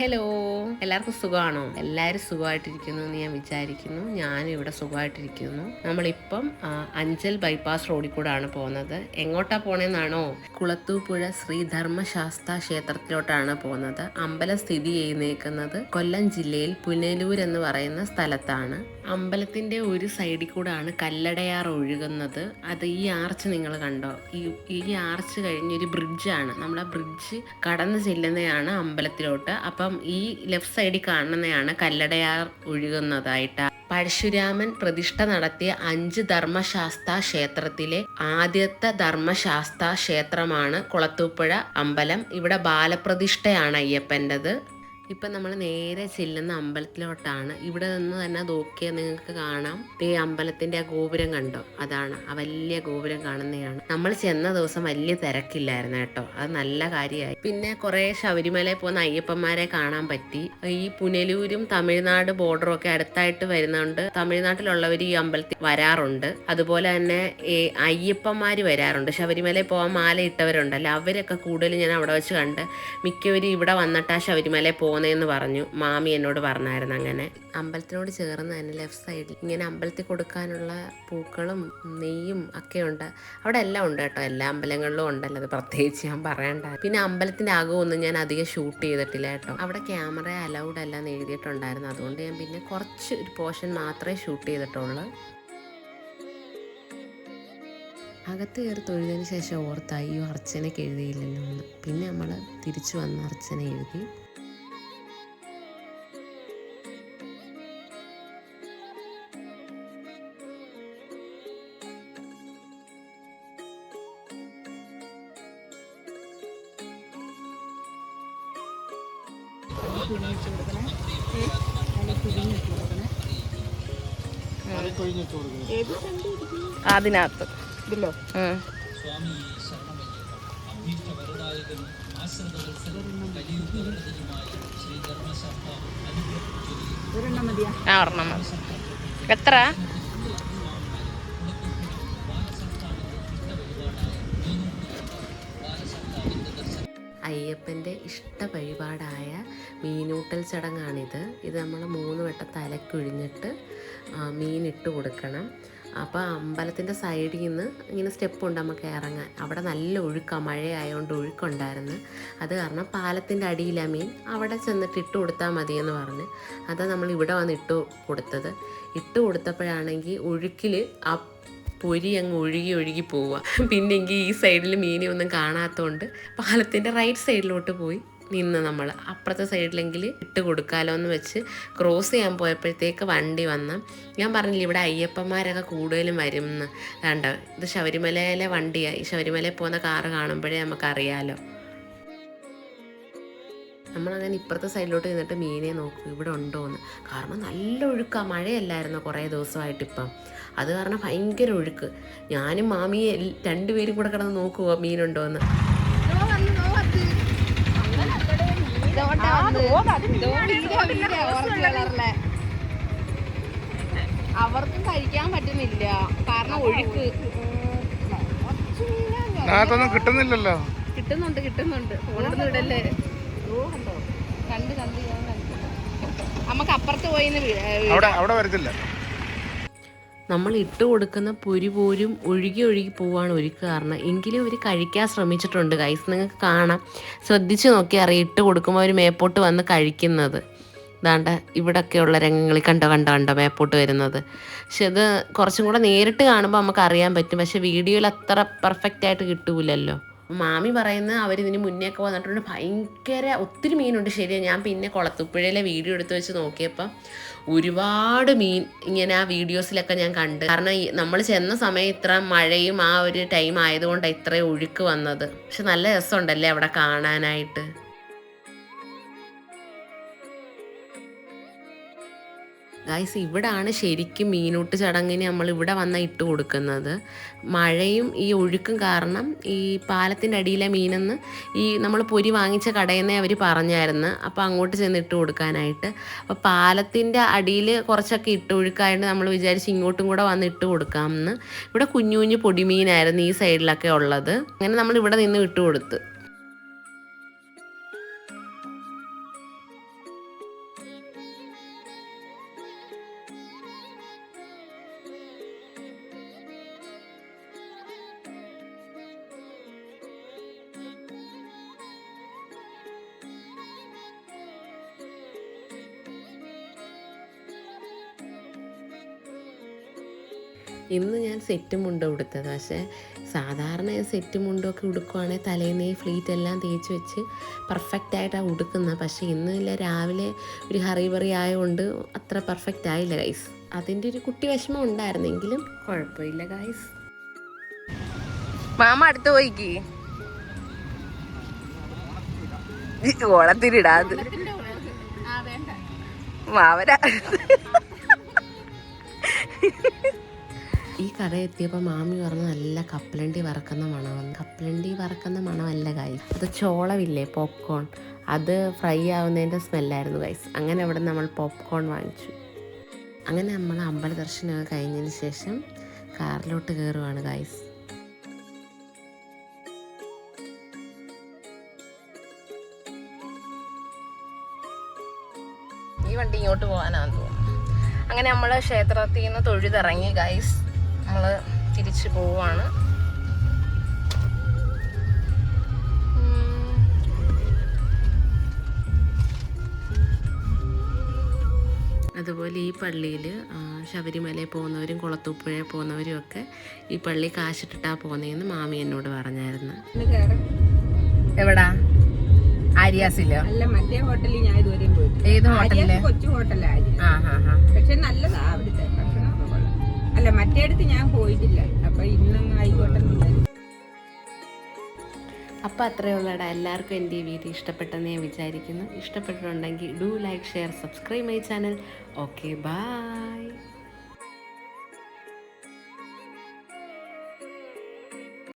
Hello എല്ലാവർക്കും സുഖമാണോ? എല്ലാവരും സുഖമായിട്ടിരിക്കുന്നു എന്ന് ഞാൻ വിചാരിക്കുന്നു. ഞാനും ഇവിടെ സുഖമായിട്ടിരിക്കുന്നു. നമ്മളിപ്പം അഞ്ചൽ ബൈപ്പാസ് റോഡിൽ കൂടാണ് പോകുന്നത്. എങ്ങോട്ടാ പോണേന്നാണോ? കുളത്തൂപ്പുഴ ശ്രീ ധർമ്മശാസ്ത്ര ക്ഷേത്രത്തിലോട്ടാണ് പോകുന്നത്. അമ്പലം സ്ഥിതി ചെയ്യുന്നേക്കുന്നത് കൊല്ലം ജില്ലയിൽ പുനലൂർ എന്ന് പറയുന്ന സ്ഥലത്താണ്. അമ്പലത്തിന്റെ ഒരു സൈഡിൽ കൂടാണ് കല്ലടയാർ ഒഴുകുന്നത്. അത് ഈ ആർച്ച് നിങ്ങൾ കണ്ടോ? ഈ ഈ ആർച്ച് കഴിഞ്ഞൊരു ബ്രിഡ്ജാണ്. നമ്മൾ ആ ബ്രിഡ്ജ് കടന്നു ചെല്ലുന്നതാണ് അമ്പലത്തിലോട്ട്. അപ്പം ഈ ലെഫ്റ്റ് സൈഡിൽ കാണുന്നതാണ് കല്ലടയാർ ഒഴുകുന്നതായിട്ട്. പരശുരാമൻ പ്രതിഷ്ഠ നടത്തിയ അഞ്ച് ധർമ്മശാസ്ത്ര ക്ഷേത്രത്തിലെ ആദ്യത്തെ ധർമ്മശാസ്ത്ര ക്ഷേത്രമാണ് കുളത്തൂപ്പുഴ അമ്പലം. ഇവിടെ ബാലപ്രതിഷ്ഠയാണ് അയ്യപ്പന്റെത്. ഇപ്പം നമ്മൾ നേരെ ചെല്ലുന്ന അമ്പലത്തിലോട്ടാണ്. ഇവിടെ നിന്ന് തന്നെ നോക്കിയാൽ നിങ്ങൾക്ക് കാണാം. ഈ അമ്പലത്തിന്റെ ആ ഗോപുരം കണ്ടോ? അതാണ്. ആ വലിയ ഗോപുരം കാണുന്നതാണ് നമ്മൾ ചെന്ന ദിവസം വലിയ തിരക്കില്ലായിരുന്നു കേട്ടോ. അത് നല്ല കാര്യമായി. പിന്നെ കുറേ ശബരിമലയിൽ പോകുന്ന അയ്യപ്പന്മാരെ കാണാൻ പറ്റി. ഈ പുനലൂരും തമിഴ്നാട് ബോർഡറും ഒക്കെ അടുത്തായിട്ട് വരുന്നുണ്ട് തമിഴ്നാട്ടിലുള്ളവർ ഈ അമ്പലത്തിൽ വരാറുണ്ട്. അതുപോലെ തന്നെ അയ്യപ്പന്മാർ വരാറുണ്ട്. ശബരിമലയിൽ പോകാൻ മാല ഇട്ടവരുണ്ടല്ലോ അവരൊക്കെ കൂടുതൽ ഞാൻ അവിടെ വെച്ച് കണ്ട് മിക്കവരും ഇവിടെ വന്നിട്ടാ ശബരിമലയിൽ പോകുന്നതെന്ന് പറഞ്ഞു. മാമി എന്നോട് പറഞ്ഞായിരുന്നു അങ്ങനെ. അമ്പലത്തിനോട് ചേർന്ന് തന്നെ ലെഫ്റ്റ് സൈഡിൽ ഇങ്ങനെ അമ്പലത്തിൽ കൊടുക്കാനുള്ള പൂക്കളും നെയ്യും ഒക്കെ ഉണ്ട്. അവിടെ എല്ലാം ഉണ്ട് കേട്ടോ. എല്ലാ അമ്പലങ്ങളിലും ഉണ്ടല്ലോ. അത് പ്രത്യേകിച്ച് ഞാൻ പറയണ്ട. പിന്നെ അമ്പലത്തിന്റെ അകമൊന്നും ഞാൻ അധികം ഷൂട്ട് ചെയ്തിട്ടില്ല കേട്ടോ. അവിടെ ക്യാമറ അലൗഡ് അല്ല എന്ന് എഴുതിയിട്ടുണ്ടായിരുന്നു. അതുകൊണ്ട് ഞാൻ പിന്നെ കുറച്ച് ഒരു പോർഷൻ മാത്രമേ ഷൂട്ട് ചെയ്തിട്ടുള്ളൂ. അകത്ത് കയറി തൊഴുതിന് ശേഷം ഓർത്ത് അയ്യോ അർച്ചനയ്ക്ക് എഴുതിയില്ലല്ലോ എന്ന്. പിന്നെ നമ്മൾ തിരിച്ചു വന്ന് അർച്ചന എഴുതി. അതിനകത്ത് ഇതിലോ. ഒരെണ്ണം മതിയാ ആ ഒരെണ്ണം. എത്ര അയ്യപ്പന്റെ ഇഷ്ട വഴിപാടായ മീനൂട്ടൽ ചടങ്ങാണിത്. ഇത് നമ്മൾ മൂന്ന് വട്ടം തലക്കൊഴിഞ്ഞിട്ട് മീനിട്ട് കൊടുക്കണം. അപ്പോൾ അമ്പലത്തിന്റെ സൈഡിൽ നിന്ന് ഇങ്ങനെ സ്റ്റെപ്പ് ഉണ്ട് നമുക്ക് ഇറങ്ങാൻ. അവിടെ നല്ല ഒഴുക്കാണ് മഴയായതുകൊണ്ട് ഒഴുക്കുണ്ടായിരുന്നു. അത് കാരണം പാലത്തിന്റെ അടിയിലാണ് മീൻ. അവിടെ ചെന്നിട്ട് ഇട്ട് കൊടുത്താൽ മതിയെന്ന് പറഞ്ഞ്. അതാണ് നമ്മൾ ഇവിടെ വന്ന് ഇട്ട് കൊടുത്തത്. ഇട്ട് കൊടുത്തപ്പോഴാണെങ്കിൽ ഒഴുക്കിൽ ആ പൊരി അങ്ങ് ഒഴുകി ഒഴുകി പോവുക. പിന്നെങ്കിൽ ഈ സൈഡിൽ മീനെ ഒന്നും കാണാത്തതുകൊണ്ട് പാലത്തിന്റെ റൈറ്റ് സൈഡിലോട്ട് പോയി നിന്ന് നമ്മൾ അപ്പുറത്തെ സൈഡിലെങ്കിൽ ഇട്ട് കൊടുക്കാലോ എന്ന് വെച്ച് ക്രോസ് ചെയ്യാൻ പോയപ്പോഴത്തേക്ക് വണ്ടി വന്ന് ഞാൻ പറഞ്ഞില്ല ഇവിടെ അയ്യപ്പന്മാരൊക്കെ കൂടുതലും വരും എന്ന് വേണ്ട ഇത് ശബരിമലയിലെ വണ്ടിയാണ് ഈ ശബരിമലയിൽ പോകുന്ന കാറ് കാണുമ്പോഴേ നമുക്കറിയാലോ. നമ്മളങ്ങനെ ഇപ്പുറത്തെ സൈഡിലോട്ട് നിന്നിട്ട് മീനെ നോക്കും ഇവിടെ ഉണ്ടോയെന്ന് കാരണം നല്ല ഒഴുക്കാണ് മഴയല്ലായിരുന്നു കുറേ ദിവസമായിട്ട് ഇപ്പം. അത് കാരണം ഭയങ്കര ഒഴുക്ക്. ഞാനും മാമിയെ രണ്ടുപേരും കൂടെ കിടന്ന് നോക്കുവോ മീനുണ്ടോയെന്ന് അവർക്കും കഴിക്കാൻ പറ്റുന്നില്ല. കാരണം ഒഴുക്ക്. കിട്ടുന്നില്ലല്ലോ. കിട്ടുന്നുണ്ട് കിട്ടുന്നുണ്ട്. ഓണത്തിന് ഇടല്ലേ? കണ്ട് കണ്ട് കണ്ടു. നമുക്ക് അപ്പുറത്ത് പോയി അവിടെ അവിടെ വരത്തില്ല. നമ്മൾ ഇട്ട് കൊടുക്കുന്ന പൊരി പോരും ഒഴുകി ഒഴുകി പോവാണ് ഒരു കാരണം. എങ്കിലും അവർ കഴിക്കാൻ ശ്രമിച്ചിട്ടുണ്ട് ഗൈസ് നിങ്ങൾക്ക് കാണാം. ശ്രദ്ധിച്ച് നോക്കി അറിയാം ഇട്ട് കൊടുക്കുമ്പോൾ അവർ മേപ്പോട്ട് വന്ന് കഴിക്കുന്നത്. ദാണ്ട ഇവിടൊക്കെയുള്ള രംഗങ്ങളിൽ കണ്ടോ കണ്ടോ കണ്ടോ മേപ്പോട്ട് വരുന്നത്. പക്ഷെ ഇത് കുറച്ചും കൂടെ നേരിട്ട് കാണുമ്പോൾ നമുക്ക് അറിയാൻ പറ്റും. പക്ഷെ വീഡിയോയിൽ അത്ര പെർഫെക്റ്റ് ആയിട്ട് കിട്ടൂലല്ലോ. മാമി പറയുന്ന അവരിതിന് മുന്നേ ഒക്കെ വന്നിട്ടുണ്ട്. ഭയങ്കര ഒത്തിരി മീനുണ്ട് ശരിയാണ് ഞാൻ പിന്നെ കുളത്തുപ്പുഴയിലെ വീഡിയോ എടുത്ത് വെച്ച് നോക്കിയപ്പം ഒരുപാട് മീൻ ഇങ്ങനെ ആ വീഡിയോസിലൊക്കെ ഞാൻ കണ്ട്. കാരണം നമ്മൾ ചെന്ന സമയം ഇത്ര മഴയും ആ ഒരു ടൈം ആയതുകൊണ്ടാണ് ഇത്രയും ഒഴുക്ക് വന്നത്. പക്ഷെ നല്ല രസമുണ്ടല്ലേ അവിടെ കാണാനായിട്ട്? ഗൈസ് ഇവിടാണ് ശരിക്കും മീനൂട്ട് ചടങ്ങിന് നമ്മൾ ഇവിടെ വന്ന ഇട്ട് കൊടുക്കുന്നത്. മഴയും ഈ ഒഴുക്കും കാരണം ഈ പാലത്തിന്റെ അടിയിലെ മീനെന്ന് ഈ നമ്മൾ പൊരി വാങ്ങിച്ച കടയിൽ അവർ പറഞ്ഞായിരുന്നു. അപ്പോൾ അങ്ങോട്ട് ചെന്ന് ഇട്ട് കൊടുക്കാനായിട്ട്. അപ്പോൾ പാലത്തിന്റെ അടിയിൽ കുറച്ചൊക്കെ ഇട്ട് ഒഴുക്കായിട്ട് നമ്മൾ വിചാരിച്ച് ഇങ്ങോട്ടും കൂടെ വന്ന് ഇട്ട് കൊടുക്കാമെന്ന്. ഇവിടെ കുഞ്ഞു കുഞ്ഞു പൊടിമീനായിരുന്നു ഈ സൈഡിലൊക്കെ ഉള്ളത്. അങ്ങനെ നമ്മൾ ഇവിടെ നിന്ന് ഇട്ട് കൊടുത്ത്. ഇന്ന് ഞാൻ സെറ്റ് മുണ്ട് ഉടുത്തത്. പക്ഷേ സാധാരണ സെറ്റ് മുണ്ടൊക്കെ ഉടുക്കുവാണെങ്കിൽ തലേന്നേ ഫ്ലീറ്റ് എല്ലാം തേച്ച് വെച്ച് പെർഫെക്റ്റ് ആയിട്ടാണ് ഉടുക്കുന്നത് പക്ഷേ ഇന്നില്ല രാവിലെ ഒരു ഹറിബറി ആയതുകൊണ്ട് അത്ര പെർഫെക്റ്റ് ആയില്ല ഗൈസ് അതിന്റെ ഒരു കുട്ടി വിഷമം ഉണ്ടായിരുന്നെങ്കിലും കുഴപ്പമില്ല ഗൈസ് മാമ അടുത്ത് പോയിക്ക്. ഓളത്തിരിടാ മാവര ഈ കട എത്തിയപ്പോൾ മാമി പറഞ്ഞു നല്ല കപ്പലണ്ടി വറക്കുന്ന മണമെന്ന്. കപ്പലണ്ടി വറക്കുന്ന മണമല്ല ഗൈസ് അത് ചോളമില്ലേ പോപ്കോൺ അത് ഫ്രൈ ആവുന്നതിന്റെ സ്മെല്ലായിരുന്നു ഗൈസ് അങ്ങനെ അവിടെ നമ്മൾ പോപ്കോൺ വാങ്ങിച്ചു. അങ്ങനെ നമ്മൾ അമ്പല ദർശനമൊക്കെ കഴിഞ്ഞതിന് ശേഷം കാറിലോട്ട് കയറുവാണ് ഗൈസ് ഈ വണ്ടി ഇങ്ങോട്ട് പോകാനാന്ന് തോന്നുന്നു. അങ്ങനെ നമ്മൾ ക്ഷേത്രത്തിൽ നിന്ന് തൊഴുതിറങ്ങി ഗൈസ് നമ്മൾ തിരിച്ചു പോവാണ്. അതുപോലെ ഈ പള്ളിയിൽ ശബരിമലയിൽ പോകുന്നവരും കുളത്തൂപ്പുഴയിൽ പോകുന്നവരും ഒക്കെ ഈ പള്ളി കാശിട്ടിട്ടാണ് പോകുന്നതെന്ന് മാമി എന്നോട് പറഞ്ഞായിരുന്നു. എവിടാ? ആര്യാസിലോ? അല്ല മറ്റേ ഹോട്ടലിൽ ഞാൻ ഇതുവരെയും പോയിട്ടില്ല. ഏത് ഹോട്ടലിലെ? കൊച്ചു ഹോട്ടലായിരുന്നു ആ ഹാ ഹാ പക്ഷെ നല്ലതാ അവിടുത്തെ അല്ല മറ്റേടത്ത് ഞാൻ പോയിട്ടില്ല. അപ്പൊ ഇന്നും ആയിക്കോട്ടെ. അപ്പോൾ അത്രയേ ഉള്ളടാ. എല്ലാവർക്കും എന്റെ ഈ വീഡിയോ ഇഷ്ടപ്പെട്ടെന്ന് ഞാൻ വിചാരിക്കുന്നു. ഇഷ്ടപ്പെട്ടിട്ടുണ്ടെങ്കിൽ do like share subscribe my channel. Okay bye